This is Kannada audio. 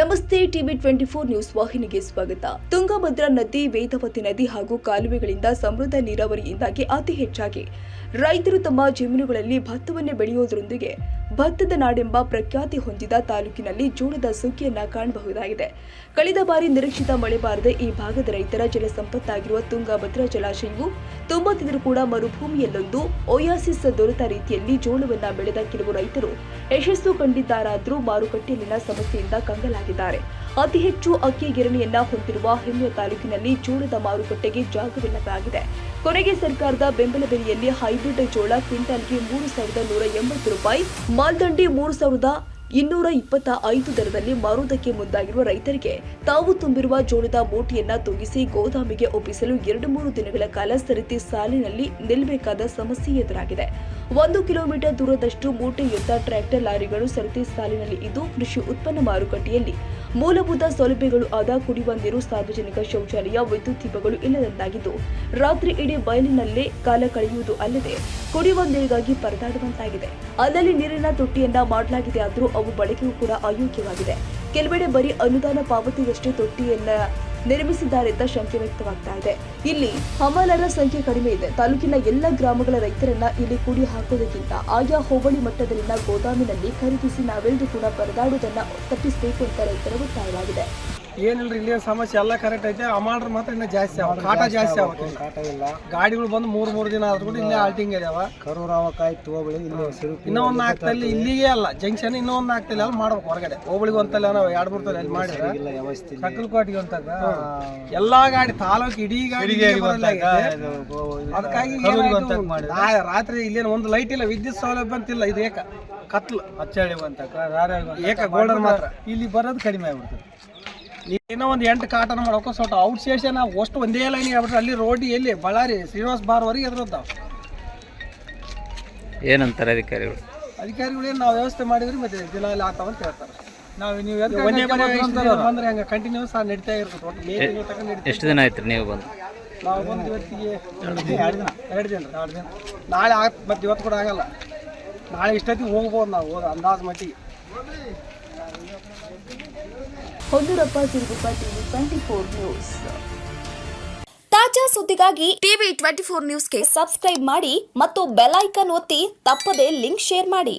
ನಮಸ್ತೆ ಟಿವಿ ಟ್ವೆಂಟಿ ಫೋರ್ ನ್ಯೂಸ್ ವಾಹಿನಿಗೆ ಸ್ವಾಗತ. ತುಂಗಭದ್ರಾ ನದಿ, ವೇದವತಿ ನದಿ ಹಾಗೂ ಕಾಲುವೆಗಳಿಂದ ಸಮೃದ್ಧ ನೀರಾವರಿಯಿಂದಾಗಿ ಅತಿ ಹೆಚ್ಚಾಗಿ ರೈತರು ತಮ್ಮ ಜಮೀನುಗಳಲ್ಲಿ ಭತ್ತವನ್ನು ಬೆಳೆಯುವುದರೊಂದಿಗೆ ಭತ್ತದ ನಾಡೆಂಬ ಪ್ರಖ್ಯಾತಿ ಹೊಂದಿದ ತಾಲೂಕಿನಲ್ಲಿ ಜೋಳದ ಸುಗ್ಗಿಯನ್ನ ಕಾಣಬಹುದಾಗಿದೆ. ಕಳೆದ ಬಾರಿ ನಿರೀಕ್ಷಿತ ಮಳೆ ಬಾರದೆ ಈ ಭಾಗದ ರೈತರ ಜಲಸಂಪತ್ತಾಗಿರುವ ತುಂಗಭದ್ರಾ ಜಲಾಶಯವು ತುಂಬುತ್ತಿದ್ದರೂ ಕೂಡ ಮರುಭೂಮಿಯಲ್ಲೊಂದು ಒಯಾಸಿಸ್ ದೊರೆತ ರೀತಿಯಲ್ಲಿ ಜೋಳವನ್ನ ಬೆಳೆದ ಕೆಲವು ರೈತರು ಯಶಸ್ಸು ಕಂಡಿದ್ದಾರಾದರೂ ಮಾರುಕಟ್ಟೆಯಲ್ಲಿನ ಸಮಸ್ಯೆಯಿಂದ ಕಂಗಲಾಗಿದ್ದಾರೆ. ಅತಿ ಹೆಚ್ಚು ಅಕ್ಕಿ ಗಿರಣಿಯನ್ನ ಹೊಂದಿರುವ ಹೆಮ್ಮೆಯ ತಾಲೂಕಿನಲ್ಲಿ ಜೋಳದ ಮಾರುಕಟ್ಟೆಗೆ ಜಾಗವಿಲ್ಲದಾಗಿದೆ. ಕೊನೆಗೆ ಸರ್ಕಾರದ ಬೆಂಬಲ ಬೆಲೆಯಲ್ಲಿ ಹೈಬ್ರಿಡ್ ಜೋಳ ಕ್ವಿಂಟಲ್ಗೆ ಮೂರು ಸಾವಿರದ ನೂರ ಎಂಬತ್ತು ರೂಪಾಯಿ ಮಾಲ್ದಂಡಿ ಮೂರು ಸಾವಿರದ ಇನ್ನೂರ ಇಪ್ಪತ್ತ ಐದು ದರದಲ್ಲಿ ಮಾರುವುದಕ್ಕೆ ಮುಂದಾಗಿರುವ ರೈತರಿಗೆ ತಾವು ತುಂಬಿರುವ ಜೋಳದ ಮೂಟೆಯನ್ನ ತೂಗಿಸಿ ಗೋದಾಮಿಗೆ ಒಪ್ಪಿಸಲು ಎರಡು ಮೂರು ದಿನಗಳ ಕಾಲ ಸರಿತಿ ಸಾಲಿನಲ್ಲಿ ನಿಲ್ಲಬೇಕಾದ ಸಮಸ್ಯೆ ಎದುರಾಗಿದೆ. ಒಂದು ಕಿಲೋಮೀಟರ್ ದೂರದಷ್ಟು ಮೂಟೆ ಯುದ್ಧ ಟ್ರ್ಯಾಕ್ಟರ್ ಲಾರಿಗಳು ಸರತಿ ಸಾಲಿನಲ್ಲಿ ಇದ್ದು ಕೃಷಿ ಉತ್ಪನ್ನ ಮಾರುಕಟ್ಟೆಯಲ್ಲಿ ಮೂಲಭೂತ ಸೌಲಭ್ಯಗಳು ಆದ ಕುಡಿಯುವ ನೀರು, ಸಾರ್ವಜನಿಕ ಶೌಚಾಲಯ, ವಿದ್ಯುತ್ ದೀಪಗಳು ಇಲ್ಲದಂತಾಗಿದ್ದು, ರಾತ್ರಿ ಇಡೀ ಬಯಲಿನಲ್ಲೇ ಕಾಲ ಕಳೆಯುವುದು ಅಲ್ಲದೆ ಕುಡಿಯುವ ನೀರಿಗಾಗಿ ಪರದಾಡುವಂತಾಗಿದೆ. ಅಲ್ಲಲ್ಲಿ ನೀರಿನ ತೊಟ್ಟಿಯನ್ನ ಮಾಡಲಾಗಿದೆ ಆದರೂ ಅವು ಬಳಕೆಗೂ ಕೂಡ ಅಯೋಗ್ಯವಾಗಿದೆ. ಕೆಲವೆಡೆ ಬರೀ ಅನುದಾನ ಪಾವತಿಯಷ್ಟೇ ತೊಟ್ಟಿಯನ್ನ ನಿರ್ಮಿಸಿದ್ದಾರೆ ಅಂತ ಶಂಕೆ ವ್ಯಕ್ತವಾಗ್ತಾ ಇದೆ. ಇಲ್ಲಿ ಹಮಾಲರ ಸಂಖ್ಯೆ ಕಡಿಮೆ ಇದೆ. ತಾಲೂಕಿನ ಎಲ್ಲ ಗ್ರಾಮಗಳ ರೈತರನ್ನ ಇಲ್ಲಿ ಕೂಡಿ ಹಾಕೋದಕ್ಕಿಂತ ಆಯಾ ಹೋಬಳಿ ಮಟ್ಟದಲ್ಲಿನ ಗೋದಾಮಿನಲ್ಲಿ ಖರೀದಿಸಿ ನಾವೆಲ್ಲರೂ ಕೂಡ ಪರದಾಡುವುದನ್ನ ತಪ್ಪಿಸಬೇಕು ಅಂತ ರೈತರ ಒತ್ತಾಯವಾಗಿದೆ. ಏನಿಲ್ರಿ ಇಲ್ಲಿ ಸಮಸ್ಯೆ ಎಲ್ಲ ಕರೆಕ್ಟ್ ಐತೆ. ಅಮೌಂಟ್ ಮಾತ್ರ ಇನ್ನೂ ಜಾಸ್ತಿ ಅವ. ಕಾಟ ಜಾಸ್ತಿ ಕಾಟ ಇಲ್ಲ. ಗಾಡಿಗಳು ಬಂದು ಮೂರು ಮೂರು ದಿನ ಆದ್ರೂ ಕೂಡ ಇಲ್ಲೇ ಆಲ್ಟಿಂಗ್ ಇದಾವ ತೋಬಳಿ ಇಲ್ಲಿ ಇನ್ನೂ ಒಂದು ನಾಲ್ಕಲ್ಲಿ ಇಲ್ಲಿಗೆ ಅಲ್ಲ ಜಂಕ್ಷನ್ ಇನ್ನೂ ಒಂದು ಅಲ್ಲಿ ಮಾಡ್ಬೇಕು ಹೊರಗಡೆ. ಹೋಬಳಿಗೆ ಒಂತಲ್ಲ ನಾವು ಎರಡು ಮೂರು ತಲೆ ಮಾಡಿದ್ರೆ. ಸಕಲ್ಕೋಟಿಗೆ ಒಂತಾಗ ಎಲ್ಲಾ ಗಾಡಿ ತಾಲೂಕು ಇಡೀ ಗಾಡಿ ಅದಕ್ಕಾಗಿ ರಾತ್ರಿ ಇಲ್ಲೇನು ಒಂದು ಲೈಟ್ ಇಲ್ಲ ವಿದ್ಯುತ್ ಸೌಲಭ್ಯ ಅಂತಿಲ್ಲ ಇದು ಏಕ ಕತ್ಲು. ಹಚ್ಚಳ್ಳಿ ಬಂತಕ್ಕ ಏಕ ಗೋಲ್ಡನ್ ಮಾತ್ರ. ಇಲ್ಲಿ ಬರೋದು ಕಡಿಮೆ ಆಗ್ಬಿಡ್ತದೆ. ಏನೋ ಒಂದು ಎಂಟು ಕಾಟನ ಮಾಡೋಕೆ ಸ್ವಲ್ಪ ಔಟ್ ಸ್ಟೇಷನ್ ಅಷ್ಟು ಒಂದೇ ಲೈನ್ ಹೇಳ್ಬಿಟ್ರೆ ಅಲ್ಲಿ ರೋಡ್ ಎಲ್ಲಿ? ಬಳ್ಳಾರಿ ಶ್ರೀನಿವಾಸ್ ಬಾರ್ವರೆಗೆ ಎದುರದ್ದಾವ ಏನಂತಾರೆ ಅಧಿಕಾರಿಗಳು? ಅಧಿಕಾರಿಗಳು ನಾವು ವ್ಯವಸ್ಥೆ ಮಾಡಿದ್ರೆ ಮತ್ತೆ ದಿನ ಅಲ್ಲಿ ಆಗ್ತಾವ ಅಂತ ಹೇಳ್ತಾರೆ. ನಾವು ನೀವು ಬಂದ್ರೆ ಹಂಗೆ ಕಂಟಿನ್ಯೂಸ್ ನಡೀತಾ ಇರ್ತದೆ ಒಟ್ಟು ಮೇ ತಿಂಗಳು ತನಕ ನಡೀತಾ ಎಷ್ಟು ದಿನ ಆಯ್ತು ನೀವು ಬಂದು? ನಾವು ಬಂದು ಇವತ್ತಿಗೆ ಎರಡು ದಿನ ಎರಡು ದಿನ ಎರಡು ದಿನ ನಾಳೆ ಆಗ ಮತ್ತೆ ಇವತ್ತು ಕೂಡ ಆಗಲ್ಲ. ನಾಳೆ ಇಷ್ಟೊತ್ತಿಗೆ ಹೋಗ್ಬೋದು ನಾವು ಹೋದ ಅಂದಾಜು ಮಟ್ಟಿಗೆ. Honnurappa Siruguppa TV twenty four news ತಾಜಾ ಸುದ್ದಿಗಾಗಿ ಟಿವಿ ಟ್ವೆಂಟಿ ಫೋರ್ ನ್ಯೂಸ್ಗೆ ಸಬ್ಸ್ಕ್ರೈಬ್ ಮಾಡಿ ಮತ್ತು ಬೆಲ್ ಐಕನ್ ಒತ್ತಿ ತಪ್ಪದೇ ಲಿಂಕ್ ಶೇರ್ ಮಾಡಿ.